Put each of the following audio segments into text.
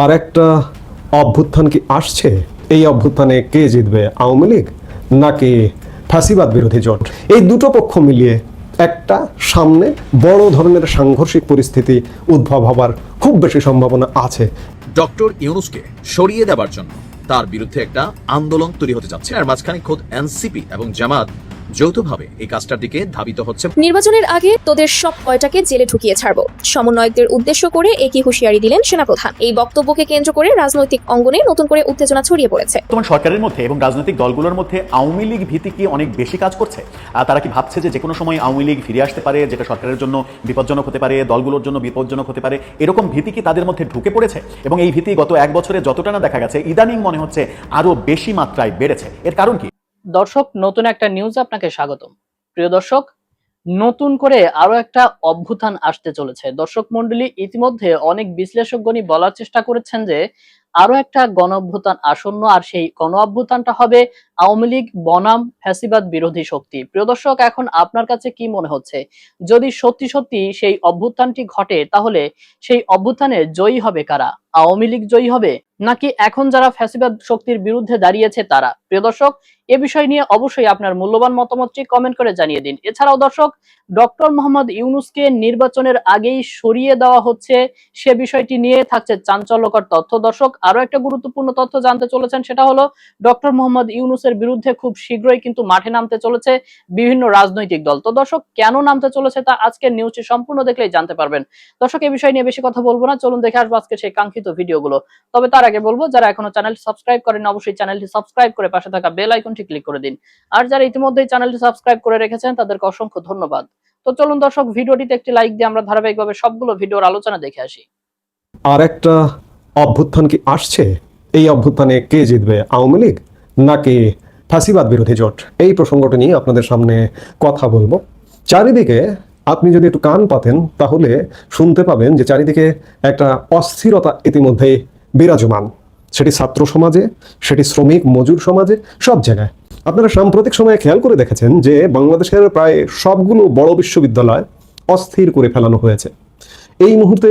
আর একটা অভ্যুত্থান কি আসছে? এই অভ্যুত্থানে কে জিতবে, আওয়ামী লীগ নাকি ফাঁসিবাদ বিরোধী জোট? এই দুটো পক্ষ মিলিয়ে একটা সামনে বড় ধরনের সাংঘর্ষিক পরিস্থিতি উদ্ভব হবার খুব বেশি সম্ভাবনা আছে। ডক্টর ইউনুসকে সরিয়ে দেওয়ার জন্য তার বিরুদ্ধে একটা আন্দোলন তৈরি হতে যাচ্ছে, আর মাঝখানে খোদ এনসিপি এবং জামাত যৌথভাবে এই কাজটার দিকে ধাবিত হচ্ছে। নির্বাচনের আগে তোদের সব কয়টাকে জেলে ঢুকিয়ে ছাড়বো। সমন্বয়কদের উদ্দেশ্য করে একই হুঁশিয়ারি দিলেন সেনাপ্রধান। এই বক্তব্যকে কেন্দ্র করে রাজনৈতিক অঙ্গনে নতুন করে উত্তেজনা ছড়িয়ে পড়েছে। তোমার সরকারের মধ্যে এবং রাজনৈতিক দলগুলোর মধ্যে আওয়ামী লীগ ভীতি কি অনেক বেশি কাজ করছে? আর তারা কি ভাবছে যে যে কোনো সময় আওয়ামী লীগ ফিরে আসতে পারে যেটা সরকারের জন্য বিপজ্জনক হতে পারে দলগুলোর জন্য বিপজ্জনক হতে পারে এরকম ভীতি কি তাদের মধ্যে ঢুকে পড়েছে? এবং এই ভীতি গত এক বছরে যতটা না দেখা গেছে ইদানিং মনে হচ্ছে আরও বেশি মাত্রায় বেড়েছে। এর কারণ কি? দর্শক, নতুন একটা নিউজ আপনাকে স্বাগতম। প্রিয় দর্শক, নতুন করে আরও একটা অভ্যুত্থান আসতে চলেছে। দর্শক মন্ডলী, ইতিমধ্যে অনেক বিশ্লেষকগণই বলার চেষ্টা করেছেন যে আরও একটা গণ অভ্যুত্থান আসন্ন আর সেই গণ অভ্যুত্থানটা হবে আওয়ামী লীগ বনাম ফ্যাসিবাদ বিরোধী শক্তি। প্রিয় দর্শক, এখন আপনার কাছে কি মনে হচ্ছে? যদি সত্যি সত্যি সেই অভ্যুত্থানটি ঘটে, তাহলে সেই অভ্যুত্থানে জয়ী হবে কারা? আওয়ামী লীগ জয়ী হবে? নাকি এখন যারা ফ্যাসিবাদ শক্তির বিরুদ্ধে দাঁড়িয়েছে তারা? প্রিয় দর্শক, এ বিষয় নিয়ে অবশ্যই আপনার মূল্যবান মতামতটি কমেন্ট করে জানিয়ে দিন। এছাড়াও দর্শক, ডক্টর মোহাম্মদ ইউনুসকে নির্বাচনের আগেই সরিয়ে দেওয়া হচ্ছে, সে বিষয়টি নিয়ে থাকছে চাঞ্চল্যকর তথ্য। দর্শক আরও একটা গুরুত্বপূর্ণ তথ্য জানতে চলেছেন, সেটা হলো ডক্টর মোহাম্মদ ইউনুসের বিরুদ্ধে খুব শীঘ্রই কিন্তু মাঠে নামতে চলেছে বিভিন্ন রাজনৈতিক দল। তো দর্শক, কেন নামতে চলেছে তা আজকের নিউজটি সম্পূর্ণ দেখলেই জানতে পারবেন। দর্শক এই বিষয় নিয়ে বেশি কথা বলব না, চলুন দেখে আসব আজকে সেই কাঙ্ক্ষিত ভিডিওগুলো। তবে তার আগে বলব, যারা এখনও চ্যানেল সাবস্ক্রাইব করেন অবশ্যই চ্যানেলটি সাবস্ক্রাইব করে পাশে থাকা বেল আইকনটি ক্লিক করে দিন। আর যারা ইতিমধ্যেই চ্যানেলটি সাবস্ক্রাইব করে রেখেছেন, তাদেরকে অসংখ্য ধন্যবাদ। তো চলুন দর্শক, ভিডিওটিতে একটি লাইক দিয়ে আমরা ধারাবাহিকভাবে সবগুলো ভিডিওর আলোচনা দেখে আসি। আর একটা অভ্যুত্থান কি আসছে? এই অভ্যুত্থানে কে জিতবে, আওয়ামী লীগ নাকি ফাঁসিবাদ বিরোধী জোট? এই প্রসঙ্গটা নিয়ে আপনাদের সামনে কথা বলব। চারিদিকে আপনি যদি একটু কান পাতেন, তাহলে শুনতে পাবেন যে চারিদিকে একটা অস্থিরতা ইতিমধ্যে বিরাজমান। সেটি ছাত্র সমাজে, সেটি শ্রমিক, মজুর সমাজে, সব জায়গায়। আপনারা সাম্প্রতিক সময়ে খেয়াল করে দেখেছেন যে বাংলাদেশের প্রায় সবগুলো বড় বিশ্ববিদ্যালয় অস্থির করে ফেলানো হয়েছে। এই মুহূর্তে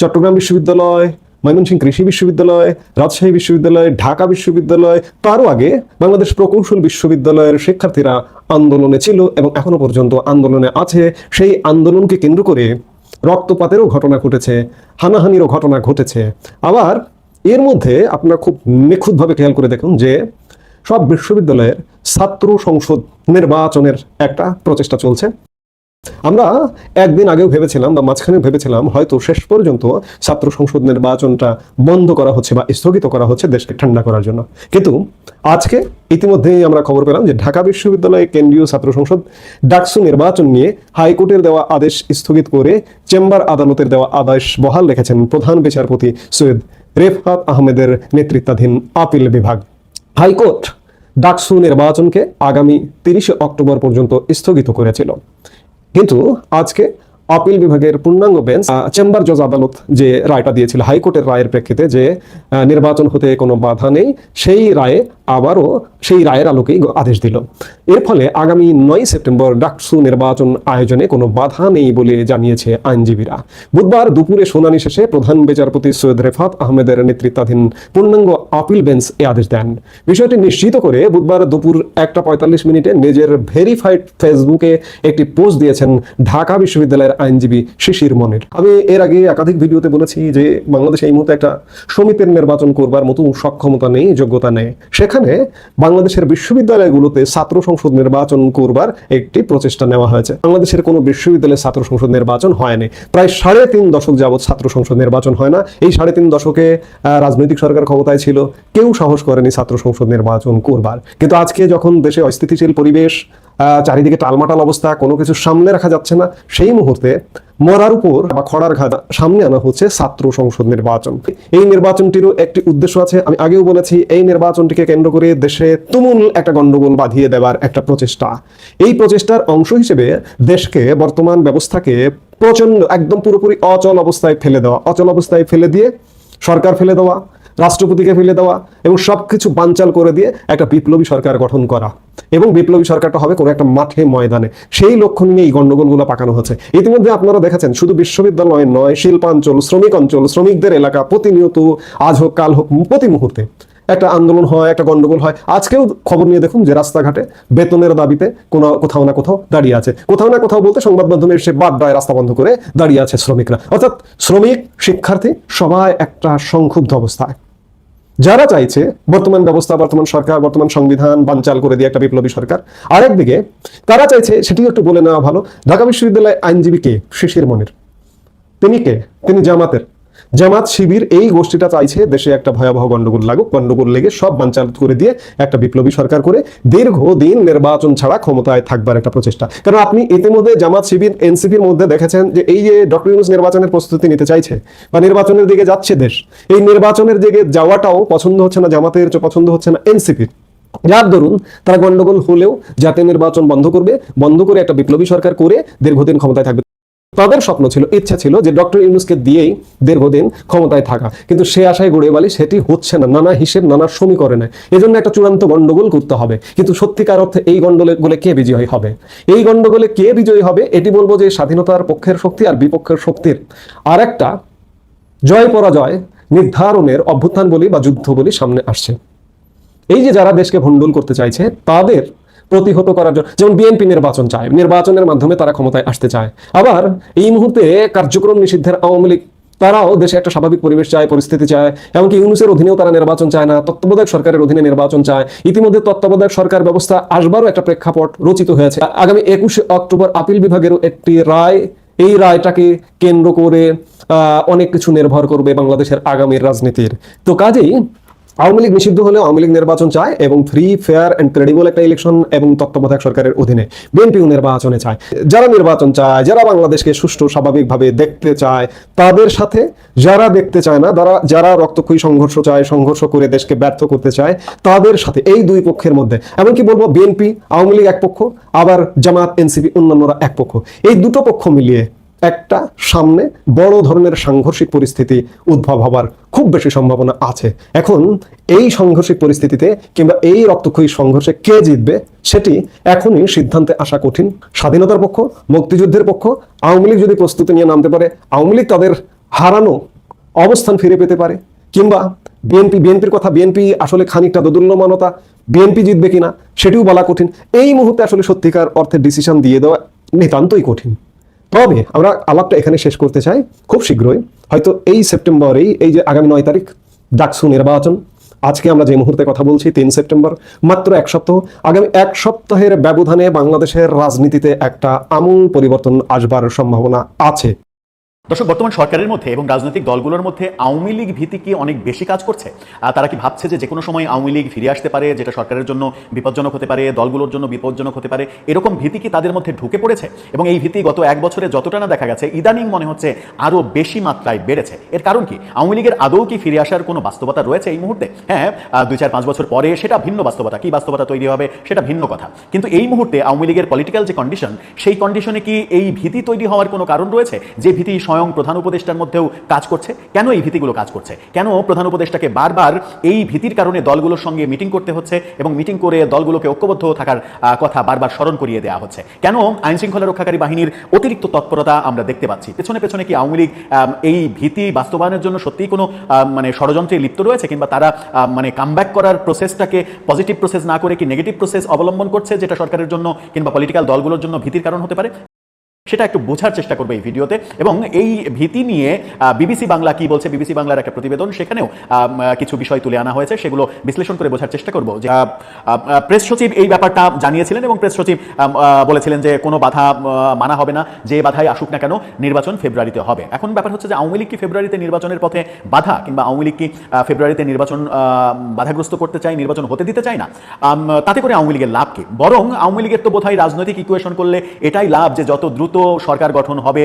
চট্টগ্রাম বিশ্ববিদ্যালয় ময়মনসিংহ কৃষি বিশ্ববিদ্যালয়, রাজশাহী বিশ্ববিদ্যালয়, ঢাকা বিশ্ববিদ্যালয়, তারও আগে বাংলাদেশ প্রকৌশল বিশ্ববিদ্যালয়ের শিক্ষার্থীরা আন্দোলনে ছিল এবং এখনও পর্যন্ত আন্দোলনে আছে। সেই আন্দোলনকে কেন্দ্র করে রক্তপাতেরও ঘটনা ঘটেছে, হানাহানিরও ঘটনা ঘটেছে। আবার এর মধ্যে আপনারা খুব নিখুঁতভাবে খেয়াল করে দেখুন যে সব বিশ্ববিদ্যালয়ের ছাত্র সংসদ নির্বাচনের একটা প্রচেষ্টা চলছে। আমরা একদিন আগেও ভেবেছিলাম বা মাঝখানে ভেবেছিলাম হয়তো শেষ পর্যন্ত ছাত্র সংসদ নির্বাচনটা বন্ধ করা হচ্ছে বা স্থগিত করা হচ্ছে দেশকে ঠান্ডা করার জন্য। কিন্তু আজকে ইতিমধ্যেই আমরা খবর পেলাম যে ঢাকা বিশ্ববিদ্যালয়ে কেন্দ্রীয় ছাত্র সংসদ ডাকসু নির্বাচন নিয়ে হাইকোর্টের দেওয়া আদেশ স্থগিত করে চেম্বার আদালতের দেওয়া আদেশ বহাল রেখেছেন প্রধান বিচারপতি সৈয়দ রেফাত আহমেদের নেতৃত্বাধীন আপিল বিভাগ। হাইকোর্ট ডাকসু নির্বাচনকে আগামী তিরিশে অক্টোবর পর্যন্ত স্থগিত করেছিল। কিন্তু আজকে আপিল বিভাগের পূর্ণাঙ্গ বেঞ্চ চেম্বার জজ আদালত যে রায়টা দিয়েছিল হাইকোর্টের রায়ের প্রেক্ষিতে যে নির্বাচন হতে কোনো বাধা নেই, সেই রায়ে আবারও সেই রায়ের আলোকেই আদেশ দিল। এর ফলে আগামী নয় সেপ্টেম্বর ডাকসু নির্বাচন আয়োজনে কোনো বাধা নেই বলে জানিয়েছে আইনজীবীরা। বুধবার দুপুরে শুনানি শেষে প্রধান বিচারপতি সৈয়দ রেফাত আহমেদের নেতৃত্বাধীন পূর্ণাঙ্গ আপিল বেঞ্চ এ আদেশ দেন। বিষয়টি নিশ্চিত করে বুধবার দুপুর একটা পঁয়তাল্লিশ মিনিটে নিজের ভেরিফাইড ফেসবুকে একটি পোস্ট দিয়েছেন ঢাকা বিশ্ববিদ্যালয়ের আইনজীবী শিশির মনির। আমি এর আগে একাধিক ভিডিওতে বলেছি যে বাংলাদেশে এই মুহূর্তে একটা সমিতির নির্বাচন করবার মতো সক্ষমতা নেই, যোগ্যতা নেই। সেখানে বাংলাদেশের বিশ্ববিদ্যালয়গুলোতে ছাত্র সংসদ নির্বাচন করবার একটি প্রচেষ্টা নেওয়া হয়েছে। বাংলাদেশের কোনো বিশ্ববিদ্যালয়ে ছাত্র সংসদ নির্বাচন হয়নি। প্রায় সাড়ে তিন দশক যাবৎ ছাত্র সংসদ নির্বাচন হয় না। এই সাড়ে তিন দশকে রাজনৈতিক সরকার ক্ষমতায় ছিল। কেউ সাহস করেনি ছাত্র সংসদ নির্বাচন করবার। কিন্তু আজকে যখন দেশে অস্থিতিশীল পরিবেশ চারিদিকে টালমাটাল অবস্থা, কোনো কিছু সামনে রাখা যাচ্ছে না। সেই মুহূর্তে মরার উপর বা খড়ার ঘা সামনে আনা হচ্ছে ছাত্র সংসদ নির্বাচন। এই নির্বাচনটিরও একটি উদ্দেশ্য আছে। আমি আগেও বলেছি, এই নির্বাচনটিকে কেন্দ্র করে দেশে তুমুল একটা গন্ডগোল বাঁধিয়ে দেওয়ার একটা প্রচেষ্টা। এই প্রচেষ্টার অংশ হিসেবে দেশকে বর্তমান ব্যবস্থাকে প্রচণ্ড একদম পুরোপুরি অচল অবস্থায় ফেলে দেওয়া। অচল অবস্থায় ফেলে দিয়ে সরকার ফেলে দেওয়া রাষ্ট্রপতিকে ফেলে দেওয়া এবং সব কিছু বানচাল করে দিয়ে একটা বিপ্লবী সরকার গঠন করা। এবং বিপ্লবী সরকারটা হবে কোনো একটা মাঠে ময়দানে। সেই লক্ষ্য নিয়ে এই গণ্ডগোলগুলো পাকানো হচ্ছে। ইতিমধ্যে আপনারা দেখেছেন, শুধু বিশ্ববিদ্যালয় নয়, শিল্পাঞ্চল, শ্রমিক অঞ্চল, শ্রমিকদের এলাকা প্রতিনিয়ত আজ হোক, কাল হোক, প্রতি মুহূর্তে একটা আন্দোলন হয়, একটা গন্ডগোল হয়। আজকেও খবর নিয়ে দেখুন যে রাস্তাঘাটে বেতনের দাবিতে কোনো, কোথাও না কোথাও দাঁড়িয়ে আছে। কোথাও না কোথাও বলতে সংবাদ মাধ্যমে এসে বাড্ডায় রাস্তা বন্ধ করে দাঁড়িয়ে আছে শ্রমিকরা। অর্থাৎ শ্রমিক, শিক্ষার্থী সবাই একটা সংক্ষুব্ধ অবস্থায়। যারা চাইছে বর্তমান ব্যবস্থা, বর্তমান সরকার, বর্তমান সংবিধান বানচাল করে দিয়ে একটা বিপ্লবী সরকার। আরেকদিকে তারা চাইছে, সেটিও একটু বলে নেওয়া ভালো, ঢাকা বিশ্ববিদ্যালয় আইনজীবী কে? শিশির মনির। তিনি কে? তিনি জামাতের। জামাত শিবির এই গোষ্ঠীটা চাইছে দেশে একটা ভয়াবহ গন্ডগোল লাগুক, গন্ডগোল লেগে সব বানচাল করে দিয়ে একটা বিপ্লবী সরকার করে দীর্ঘদিন নির্বাচন ছাড়া ক্ষমতায় থাকবার একটা প্রচেষ্টা। কারণ আপনি ইতিমধ্যে জামাত শিবির, এনসিপির মধ্যে দেখেছেন যে এই যে ডক্টর ইউনুস নির্বাচনের প্রস্তুতি নিতে চাইছে বা নির্বাচনের দিকে যাচ্ছে দেশ, এই নির্বাচনের দিকে যাওয়াটাও পছন্দ হচ্ছে না, জামাতের পছন্দ হচ্ছে না এনসিপির। যার দরুন তারা গন্ডগোল হলেও জাতীয় নির্বাচন বন্ধ করবে, বন্ধ করে একটা বিপ্লবী সরকার করে দীর্ঘদিন ক্ষমতায় থাকবে। তাদের স্বপ্ন ছিল, ইচ্ছা ছিল যে ডক্টর ইউনুসকে দিয়েই দীর্ঘদিন ক্ষমতায় থাকা। কিন্তু সে আশায় গড়ে বালি, সেটি হচ্ছে না। নানা হিসেব, নানা সমীকরণে। এজন্য একটা চূড়ান্ত গন্ডগোল করতে হবে। কিন্তু সত্যিকার অর্থে এই গন্ডগোলে কে বিজয়ী হবে? এই গন্ডগোলে কে বিজয়ী হবে? এটি বলব যে স্বাধীনতার পক্ষের শক্তি আর বিপক্ষের শক্তির আর একটা জয় পরাজয় নির্ধারণের অভ্যুত্থান বলি বা যুদ্ধ বলি সামনে আসছে। এই যে যারা দেশকে ভণ্ডুল করতে চাইছে, তাদের প্রতিহত করার জন্য, যেমন বিএনপি নির্বাচন চায়, নির্বাচনের মাধ্যমে তারা ক্ষমতায় আসতে চায়। আবার এই মুহূর্তে কার্যক্রম নিষিদ্ধের আওয়ামী লীগ, তারাও দেশে একটা স্বাভাবিক পরিবেশ চায়, পরিস্থিতি চায়, এমনকি ইউনুসের অধীনেও তারা নির্বাচন চায় না, তত্ত্বাবধায়ক সরকারের অধীনে নির্বাচন চায়। ইতিমধ্যে তত্ত্বাবধায়ক সরকার ব্যবস্থা আসবারও একটা প্রেক্ষাপট রচিত হয়েছে। আগামী একুশে অক্টোবর আপিল বিভাগেরও একটি রায়, এই রায়টাকে কেন্দ্র করে অনেক কিছু নির্ভর করবে বাংলাদেশের আগামীর রাজনীতির। তো কাজেই আওয়ামী লীগ নিষিদ্ধ হলে আওয়ামী লীগ নির্বাচন চায় এবং ফ্রি ফেয়ার অ্যান্ড ক্রেডিবল একটা ইলেকশন এবং তত্ত্বাবধায়ক সরকারের অধীনে বিএনপিও নির্বাচনে চায়। যারা নির্বাচন চায়, যারা বাংলাদেশকে সুষ্ঠু, স্বাভাবিকভাবে দেখতে চায়, তাদের সাথে যারা দেখতে চায় না যারা যারা রক্তক্ষয়ী সংঘর্ষ চায়, সংঘর্ষ করে দেশকে ব্যর্থ করতে চায়, তাদের সাথে এই দুই পক্ষের মধ্যে। এমনকি বলব, বিএনপি, আওয়ামী লীগ এক পক্ষ, আবার জামাত, এনসিপি অন্যান্যরা এক পক্ষ। এই দুটো পক্ষ মিলিয়ে একটা সামনে বড় ধরনের সাংঘর্ষিক পরিস্থিতি উদ্ভব হবার খুব বেশি সম্ভাবনা আছে। এখন এই সাংঘর্ষিক পরিস্থিতিতে কিংবা এই রক্তক্ষয়ী সংঘর্ষে কে জিতবে সেটি এখনই সিদ্ধান্তে আসা কঠিন। স্বাধীনতার পক্ষ, মুক্তিযুদ্ধের পক্ষ, আওয়ামী লীগ যদি প্রস্তুতি নিয়ে নামতে পারে, আওয়ামী লীগ তাদের হারানো অবস্থান ফিরে পেতে পারে। কিংবা বিএনপি, বিএনপির কথা, বিএনপি আসলে খানিকটা দোদুল্যমানতা, বিএনপি জিতবে কিনা সেটিও বলা কঠিন। এই মুহূর্তে আসলে সত্যিকার অর্থে ডিসিশন দিয়ে দেওয়া নিতান্তই কঠিন। তবে আমরা আলাপটা এখানে শেষ করতে চাই খুব শীঘ্রই। হয়তো এই সেপ্টেম্বরেই এই যে আগামী নয় তারিখ, ডাকসু নির্বাচন। আজকে আমরা যে মুহূর্তে কথা বলছি, তিন সেপ্টেম্বর, মাত্র এক সপ্তাহ। আগামী এক সপ্তাহের ব্যবধানে বাংলাদেশের রাজনীতিতে একটা আমূল পরিবর্তন আসবার সম্ভাবনা আছে। দর্শক, বর্তমান সরকারের মধ্যে এবং রাজনৈতিক দলগুলোর মধ্যে আওয়ামী লীগ ভীতি কি অনেক বেশি কাজ করছে? তারা কি ভাবছে যে যে কোনো সময় আওয়ামী লীগ ফিরে আসতে পারে, যেটা সরকারের জন্য বিপজ্জনক হতে পারে, দলগুলোর জন্য বিপজ্জনক হতে পারে, এরকম ভীতি কি তাদের মধ্যে ঢুকে পড়েছে? এবং এই ভীতি গত এক বছরে যতটা না দেখা গেছে, ইদানিং মনে হচ্ছে আরও বেশি মাত্রায় বেড়েছে। এর কারণ কি? আওয়ামী লীগের আদৌ কি ফিরে আসার কোনো বাস্তবতা রয়েছে এই মুহূর্তে? হ্যাঁ দুই চার পাঁচ বছর পরে সেটা ভিন্ন বাস্তবতা। কি বাস্তবতা তৈরি হবে সেটা ভিন্ন কথা। কিন্তু এই মুহূর্তে আওয়ামী লীগের পলিটিক্যাল যে কন্ডিশন সেই কন্ডিশনে কি এই ভীতি তৈরি হওয়ার কোনো কারণ রয়েছে? যে ভীতি স্বয়ং প্রধান উপদেষ্টার মধ্যেও কাজ করছে। কেন এই ভীতিগুলো কাজ করছে? কেন প্রধান উপদেষ্টাকে বারবার এই ভীতির কারণে দলগুলোর সঙ্গে মিটিং করতে হচ্ছে এবং মিটিং করে দলগুলোকে ঐক্যবদ্ধ থাকার কথা বারবার স্মরণ করিয়ে দেওয়া হচ্ছে? কেন আইন শৃঙ্খলা রক্ষাকারী বাহিনীর অতিরিক্ত তৎপরতা আমরা দেখতে পাচ্ছি? পেছনে পেছনে কি আওয়ামী লীগ এই ভীতি বাস্তবায়নের জন্য সত্যিই কোনো মানে ষড়যন্ত্রে লিপ্ত রয়েছে কিংবা তারা মানে কামব্যাক করার প্রসেসটাকে পজিটিভ প্রসেস না করে কি নেগেটিভ প্রসেস অবলম্বন করছে যেটা সরকারের জন্য কিংবা পলিটিক্যাল দলগুলোর জন্য ভীতির কারণ হতে পারে? সেটা একটু বোঝার চেষ্টা করবে এই ভিডিওতে। এবং এই ভীতি নিয়ে বিবিসি বাংলা কি বলছে, বিবিসি বাংলার একটা প্রতিবেদন, সেখানেও কিছু বিষয় তুলে আনা হয়েছে। সেগুলো বিশ্লেষণ করে বোঝার চেষ্টা করব যে প্রেস সচিব এই ব্যাপারটা জানিয়েছিলেন এবং প্রেস সচিব বলেছিলেন যে কোনো বাধা মানা হবে না, যে বাধাই আসুক না কেন, নির্বাচন ফেব্রুয়ারিতে হবে। এখন ব্যাপার হচ্ছে যে আওয়ামী লীগ কি ফেব্রুয়ারিতে নির্বাচনের পথে বাধা, কিংবা আওয়ামী লীগ কি ফেব্রুয়ারিতে নির্বাচন বাধাগ্রস্ত করতে চায়, নির্বাচন হতে দিতে চায় না তাতে করে আওয়ামী লীগের লাভ কি? বরং আওয়ামী লীগের তো বোধহয় রাজনৈতিক ইকুয়েশন করলে এটাই লাভ যে যত দ্রুত দ্রুত সরকার গঠন হবে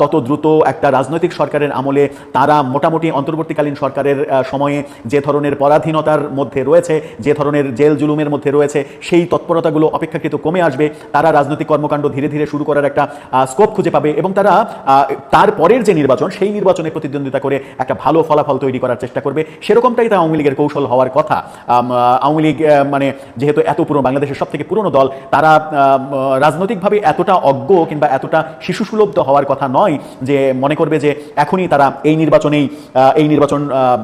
তত দ্রুত একটা রাজনৈতিক সরকারের আমলে তারা মোটামুটি অন্তর্বর্তীকালীন সরকারের সময়ে যে ধরনের পরাধীনতার মধ্যে রয়েছে যে ধরনের জেল জুলুমের মধ্যে রয়েছে সেই তৎপরতাগুলো অপেক্ষাকৃত কমে আসবে। তারা রাজনৈতিক কর্মকাণ্ড ধীরে ধীরে শুরু করার একটা স্কোপ খুঁজে পাবে এবং তারা আহ, তারপরের যে নির্বাচন সেই নির্বাচনে প্রতিদ্বন্দ্বিতা করে একটা ভালো ফলাফল তৈরি করার চেষ্টা করবে। সেরকমটাই তা আওয়ামী লীগের কৌশল হওয়ার কথা। আওয়ামী লীগ মানে যেহেতু এত পুরনো বাংলাদেশের সব থেকে পুরনো দল তারা রাজনৈতিকভাবে এতটা অজ্ঞ কিংবা এতটা শিশুসুলভ তো হওয়ার কথা নয় যে মনে করবে যে এখনই তারা এই নির্বাচনেই এই নির্বাচন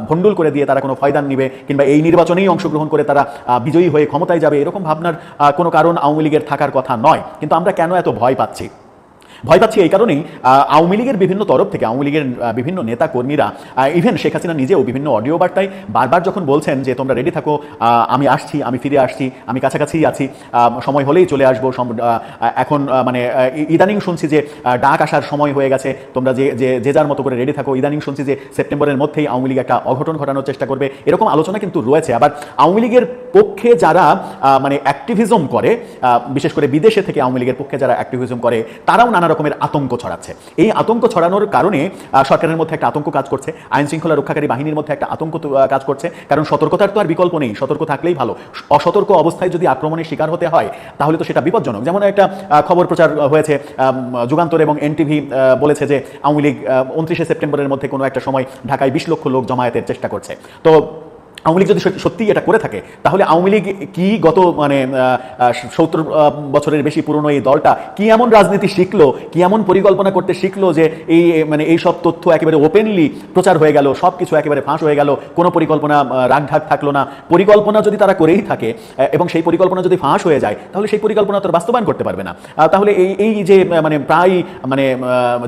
ভণ্ডুল করে দিয়ে তারা কোনো ফয়দান নিবে কিংবা এই নির্বাচনেই অংশগ্রহণ করে তারা বিজয়ী হয়ে ক্ষমতায় যাবে, এরকম ভাবনার কোনো কারণ আওয়ামী লীগের থাকার কথা নয়। কিন্তু আমরা কেন এত ভয় পাচ্ছি? ভয় পাচ্ছি এই কারণেই আওয়ামী লীগের বিভিন্ন তরফ থেকে, আওয়ামী লীগের বিভিন্ন নেতা কর্মীরা ইভেন শেখ হাসিনা নিজেও বিভিন্ন অডিও বার্তায় বারবার যখন বলছেন যে, তোমরা রেডি থাকো আমি আসছি, আমি ফিরে আসছি, আমি কাছাকাছি আছি সময় হলেই চলে আসব এখন মানে ইদানিং শুনছি যে ডাক আসার সময় হয়ে গেছে, তোমরা যে যে যার মতো করে রেডি থাকো। ইদানিং শুনছি যে, সেপ্টেম্বরের মধ্যেই আওয়ামী লীগ একটা অঘটন ঘটানোর চেষ্টা করবে, এরকম আলোচনা কিন্তু রয়েছে। আবার আওয়ামী লীগের পক্ষে যারা মানে অ্যাক্টিভিজম করে বিশেষ করে বিদেশে থেকে আওয়ামী লীগের পক্ষে যারা অ্যাক্টিভিজম করে, তারাও নানা রকমের আতঙ্ক ছড়াচ্ছে। এই আতঙ্ক ছড়ানোর কারণে সরকারের মধ্যে একটা আতঙ্ক কাজ করছে আইন শৃঙ্খলা রক্ষাকারী বাহিনীর মধ্যে একটা আতঙ্ক কাজ করছে, কারণ সতর্কতার তো আর বিকল্প নেই, সতর্ক থাকলেই ভালো। অসতর্ক অবস্থায় যদি আক্রমণের শিকার হতে হয়, তাহলে তো সেটা বিপজ্জনক। যেমন একটা খবর প্রচার হয়েছে যুগান্তর এবং এনটিভি বলেছে যে আওয়ামী লীগ উনত্রিশে সেপ্টেম্বরের মধ্যে কোনো একটা সময় ঢাকায় বিশ লক্ষ লোক জমায়েতের চেষ্টা করছে। তো আওয়ামী লীগ যদি সত্যি- সত্যিই এটা করে থাকে, তাহলে আওয়ামী লীগ কি গত মানে সত্তর বছরের বেশি পুরনো এই দলটা কি এমন রাজনীতি শিখলো, কি এমন পরিকল্পনা করতে শিখলো যে এই মানে এই সব তথ্য একেবারে ওপেনলি প্রচার হয়ে গেল সব কিছু একেবারে ফাঁস হয়ে গেল, কোনো পরিকল্পনা রাগঢাক থাকল না। পরিকল্পনা যদি তারা করেই থাকে এবং সেই পরিকল্পনা যদি ফাঁস হয়ে যায়, তাহলে সেই পরিকল্পনা তো আর বাস্তবায়ন করতে পারবে না। তাহলে এই এই যে মানে প্রায় মানে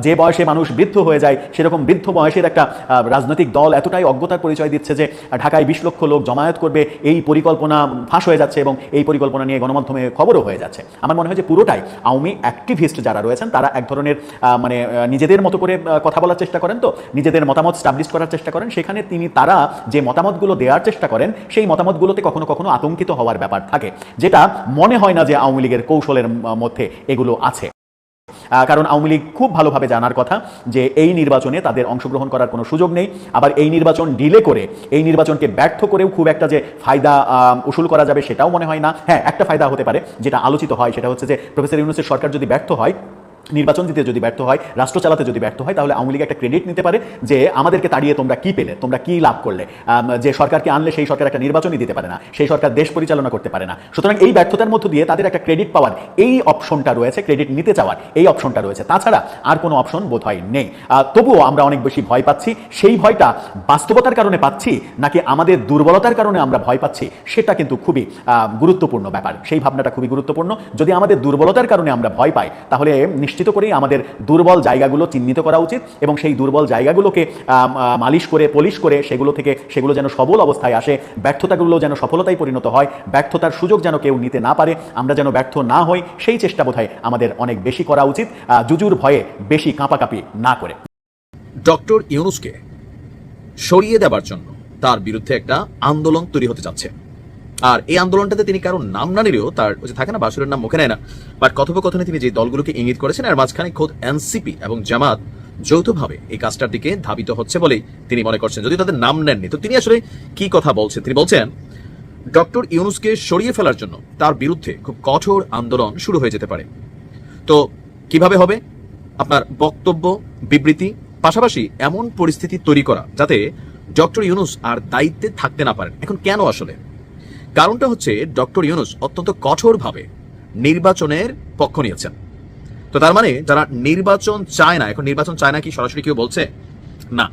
যে বয়সে মানুষ বৃদ্ধ হয়ে যায়, সেরকম বৃদ্ধ বয়সের একটা রাজনৈতিক দল এতটাই অজ্ঞতার পরিচয় দিচ্ছে যে ঢাকায় বিশ লক্ষ লোক জমায়েত করবে, এই পরিকল্পনা ফাঁস হয়ে যাচ্ছে এবং এই পরিকল্পনা নিয়ে গণমাধ্যমে খবরও হয়ে যাচ্ছে। আমার মনে হয় যে পুরোটাই আওয়ামী অ্যাক্টিভিস্ট যারা রয়েছেন, তারা এক ধরনের মানে নিজেদের মতো করে কথা বলার চেষ্টা করেন তো, নিজেদের মতামত স্টাবলিশ করার চেষ্টা করেন। সেখানে তিনি, তারা যে মতামতগুলো দেওয়ার চেষ্টা করেন, সেই মতামতগুলোতে কখনো কখনো আতঙ্কিত হওয়ার ব্যাপার থাকে, যেটা মনে হয় না যে আওয়ামী লীগের কৌশলের মধ্যে এগুলো আছে। কারণ আওয়ামী লীগ খুব ভালোভাবে জানার কথা যে এই নির্বাচনে তাদের অংশগ্রহণ করার কোনো সুযোগ নেই। আবার এই নির্বাচন ডিলে করে, এই নির্বাচনকে ব্যর্থ করেও খুব একটা যে ফায়দা উসুল করা যাবে সেটাও মনে হয় না। হ্যাঁ একটা ফায়দা হতে পারে, যেটা আলোচিত হয়, সেটা হচ্ছে যে প্রফেসর ইউনুসের সরকার যদি ব্যর্থ হয় নির্বাচন দিতে যদি ব্যর্থ হয়, রাষ্ট্র চালাতে যদি ব্যর্থ হয়, তাহলে আওয়ামী লীগ একটা ক্রেডিট নিতে পারে যে আমাদেরকে তাড়িয়ে তোমরা কি পেলে, তোমরা কি লাভ করলে। যে সরকারকে আনলে সেই সরকার একটা নির্বাচনই দিতে পারে না, সেই সরকার দেশ পরিচালনা করতে পারে না। সুতরাং এই ব্যর্থতার মধ্য দিয়ে তাদের একটা ক্রেডিট পাওয়ার এই অপশনটা রয়েছে ক্রেডিট নিতে চাওয়ার এই অপশনটা রয়েছে। তাছাড়া আর কোনো অপশন বোধ হয় নেই। তবুও আমরা অনেক বেশি ভয় পাচ্ছি, সেই ভয়টা বাস্তবতার কারণে পাচ্ছি, নাকি আমাদের দুর্বলতার কারণে আমরা ভয় পাচ্ছি, সেটা কিন্তু খুবই গুরুত্বপূর্ণ ব্যাপার। সেই ভাবনাটা খুবই গুরুত্বপূর্ণ। যদি আমাদের দুর্বলতার কারণে আমরা ভয় পাই, তাহলে নিশ্চিত করেই আমাদের দুর্বল জায়গাগুলো চিহ্নিত করা উচিত এবং সেই দুর্বল জায়গাগুলোকে মালিশ করে, পলিশ করে সেগুলো থেকে, সেগুলো যেন সবল অবস্থায় আসে, ব্যর্থতাগুলো যেন সফলতায় পরিণত হয়, ব্যর্থতার সুযোগ যেন কেউ নিতে না পারে, আমরা যেন ব্যর্থ না হই, সেই চেষ্টা বোধহয় আমাদের অনেক বেশি করা উচিত জুজুর ভয়ে বেশি কাঁপাকাঁপি না করে। ডক্টর ইউনুসকে সরিয়ে দেবার জন্য তার বিরুদ্ধে একটা আন্দোলন তৈরি হতে যাচ্ছে। আর এই আন্দোলনটাতে তিনি কারও নাম না নিলেও তার যে থাকে না, বাসুরের নাম মুখে নেয় না। বাট কথোপকথনে তিনি যে দলগুলোকে ইঙ্গিত করেছেন আর মাঝখানে খোদ এনসিপি এবং জামাত যৌথভাবে এই কাজটার দিকে ধাবিত হচ্ছে বলেই তিনি মনে করছেন। যদি তাদের নাম নেননি, তো তিনি আসলে কি কথা বলছেন? তিনি বলছেন, ডক্টর ইউনুসকে সরিয়ে ফেলার জন্য তার বিরুদ্ধে খুব কঠোর আন্দোলন শুরু হয়ে যেতে পারে। তো কীভাবে হবে? আপনার বক্তব্য, বিবৃতি, পাশাপাশি এমন পরিস্থিতি তৈরি করা যাতে ডক্টর ইউনুস আর দায়িত্বে থাকতে না পারেন। এখন কেন আসলে? কারণটা হচ্ছে ডক্টর ইউনুস অত্যন্ত কঠোরভাবে নির্বাচনের পক্ষ নিয়েছেন। তো তার মানে যারা নির্বাচন চায় না, এখন নির্বাচন চায় না কি সরাসরি কেউ বলছে? না।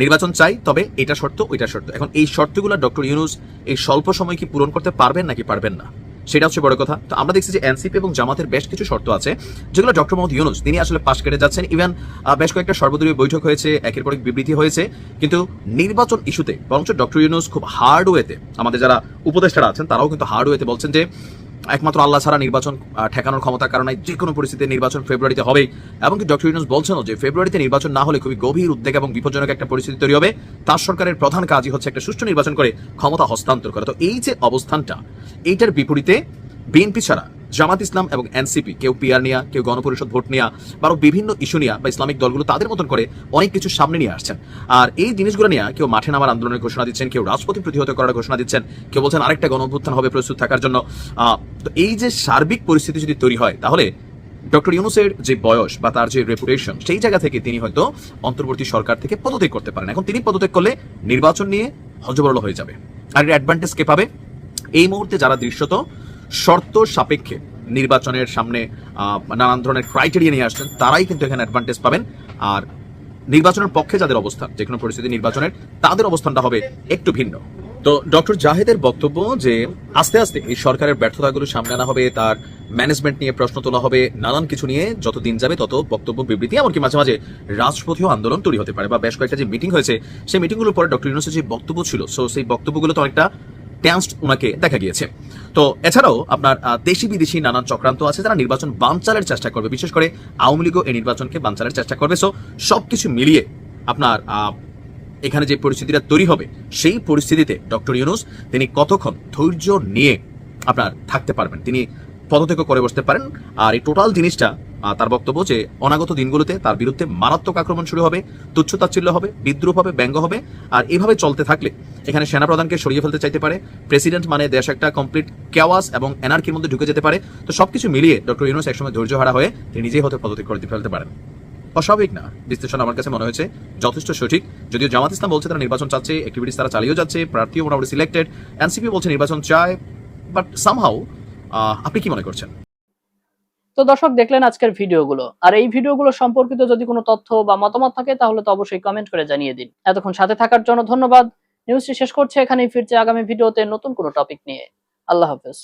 নির্বাচন চাই, তবে এটা শর্ত, ওইটা শর্ত। এখন এই শর্তগুলো ডক্টর ইউনুস এই স্বল্প সময় কি পূরণ করতে পারবেন নাকি পারবেন না? সেটা হচ্ছে বড় কথা। তো আমরা দেখছি যে এনসিপি এবং জামাতের বেশ কিছু শর্ত আছে, যেগুলো ডক্টর মোহাম্মদ ইউনুস, তিনি আসলে পাশ কেটে যাচ্ছেন। ইভেন বেশ কয়েকটা সর্বদলীয় বৈঠক হয়েছে, একের পর এক বিবৃতি হয়েছে। কিন্তু নির্বাচন ইস্যুতে বরঞ্চ ডক্টর ইউনুস খুব হার্ড ওয়েতে আমাদের যারা উপদেষ্টারা আছেন, তারাও কিন্তু হার্ড ওয়েতে বলছেন যে একমাত্র আল্লাহ ছাড়া নির্বাচন ঠেকানোর ক্ষমতার কারণে যে কোনো পরিস্থিতিতে নির্বাচন ফেব্রুয়ারিতে হবেই। কি ডক্টর ইউনুস বলছেন যে ফেব্রুয়ারিতে নির্বাচন না হলে খুবই গভীর উদ্বেগ এবং বিপজ্জনক একটা পরিস্থিতি তৈরি হবে। তার সরকারের প্রধান কাজই হচ্ছে একটা সুষ্ঠু নির্বাচন করে ক্ষমতা হস্তান্তর করা। তো এই যে অবস্থানটা, এইটার বিপরীতে বিএনপি ছাড়া জামাত ইসলাম এবং এনসিপি, কেউ পিআর নিয়া, কেউ গণপরিষদ ভোট নিয়া, বা বিভিন্ন ইস্যু নিয়া বা ইসলামিক দলগুলো তাদের মতন করে অনেক কিছু সামনে নিয়ে আসছেন। আর এই জিনিসগুলো নিয়ে কেউ মাঠে নামার আন্দোলনের ঘোষণা দিচ্ছেন, কেউ রাজপথে প্রতিহত করার ঘোষণা দিচ্ছেন, কেউ বলছেন আরেকটা গণঅভ্যুত্থান হবে প্রস্তুত থাকার জন্য। তো এই যে সার্বিক পরিস্থিতি যদি তৈরি হয়, তাহলে ডক্টর ইউনুসের যে বয়স বা তার যে রেপুটেশন সেই জায়গা থেকে তিনি হয়তো অন্তর্বর্তী সরকার থেকে পদত্যাগ করতে পারেন। এখন তিনি পদত্যাগ করলে নির্বাচন নিয়ে হজবরল হয়ে যাবে। আর এর অ্যাডভান্টেজ কে পাবে? এই মুহূর্তে যারা দৃশ্যত শর্ত সাপেক্ষে নির্বাচনের সামনে নানান ধরনের ক্রাইটেরিয়া নিয়ে আসছেন, তারাই কিন্তু এখানে অ্যাডভান্টেজ পাবেন। আর নির্বাচনের পক্ষে যাদের অবস্থান, যে কোনো পরিস্থিতি নির্বাচনের, তাদের অবস্থানটা হবে একটু ভিন্ন। তো ডক্টর জাহেদের বক্তব্য যে, আস্তে আস্তে এই সরকারের ব্যর্থতাগুলো সামনে আনা হবে, তার ম্যানেজমেন্ট নিয়ে প্রশ্ন তোলা হবে, নানান কিছু নিয়ে যত দিন যাবে তত বক্তব্য বিবৃতি, এমনকি মাঝে মাঝে রাজপথীয় আন্দোলন তৈরি হতে পারে, বা বেশ কয়েকটা যে মিটিং হয়েছে, সেই মিটিংগুলোর পরে ডক্টর ইউনুসের যে বক্তব্য ছিল সো সেই বক্তব্যগুলো তো অনেকটা টেন্সড ওনাকে দেখা গিয়েছে। তো এছাড়াও আপনার দেশি বিদেশি নানান চক্রান্ত আছে যারা নির্বাচন বানচালের চেষ্টা করবে। বিশেষ করে আওয়ামী লীগও এই নির্বাচনকে বানচালের চেষ্টা করবে। সো সব কিছু মিলিয়ে আপনার এখানে যে পরিস্থিতিটা তৈরি হবে, সেই পরিস্থিতিতে ডক্টর ইউনুস তিনি কতক্ষণ ধৈর্য নিয়ে আপনার থাকতে পারবেন? তিনি পদত্যাগ করে বসতে পারেন। আর এই টোটাল জিনিসটা তার বক্তব্য যে অনাগত দিনগুলোতে তার বিরুদ্ধে মারাত্মক আক্রমণ শুরু হবে তুচ্ছতাচ্ছিল্য হবে, বিদ্রুপ হবে, ব্যঙ্গ হবে, আর এভাবে চলতে থাকলে এখানে সেনাপ্রধানকে সরিয়ে ফেলতে চাইতে পারে, প্রেসিডেন্ট মানে দেশ একটা কমপ্লিট কেওয়াস এবং এনার্কির মধ্যে ঢুকে যেতে পারে। তো সবকিছু মিলিয়ে ডক্টর ইউনুস একসময় ধৈর্য হারা হয়ে তিনি নিজেই হতে পদত্যাগ করে ফেলতে পারেন। অস্বাভাবিক না, বিশ্লেষণ আমার কাছে মনে হয়েছে যথেষ্ট সঠিক। যদিও জামাত ইসলাম বলছে তারা নির্বাচন চাচ্ছে অ্যাক্টিভিটিস তারা চালিয়েও যাচ্ছে, প্রার্থীও মোটামুটি সিলেক্টেড এনসিপি বলছে নির্বাচন চায় বাট সামহাউ আপনি কি মনে করছেন? তো দর্শক, দেখলেন আজকের ভিডিওগুলো। আর এই ভিডিওগুলো সম্পর্কিত যদি কোনো তথ্য বা মতামত থাকে, তাহলে তো অবশ্যই কমেন্ট করে জানিয়ে দিন। এতক্ষণ সাথে থাকার জন্য ধন্যবাদ। নিউজটি শেষ করছে, এখানেই ফিরছে আগামী ভিডিওতে নতুন কোনো টপিক নিয়ে। আল্লাহ হাফেজ।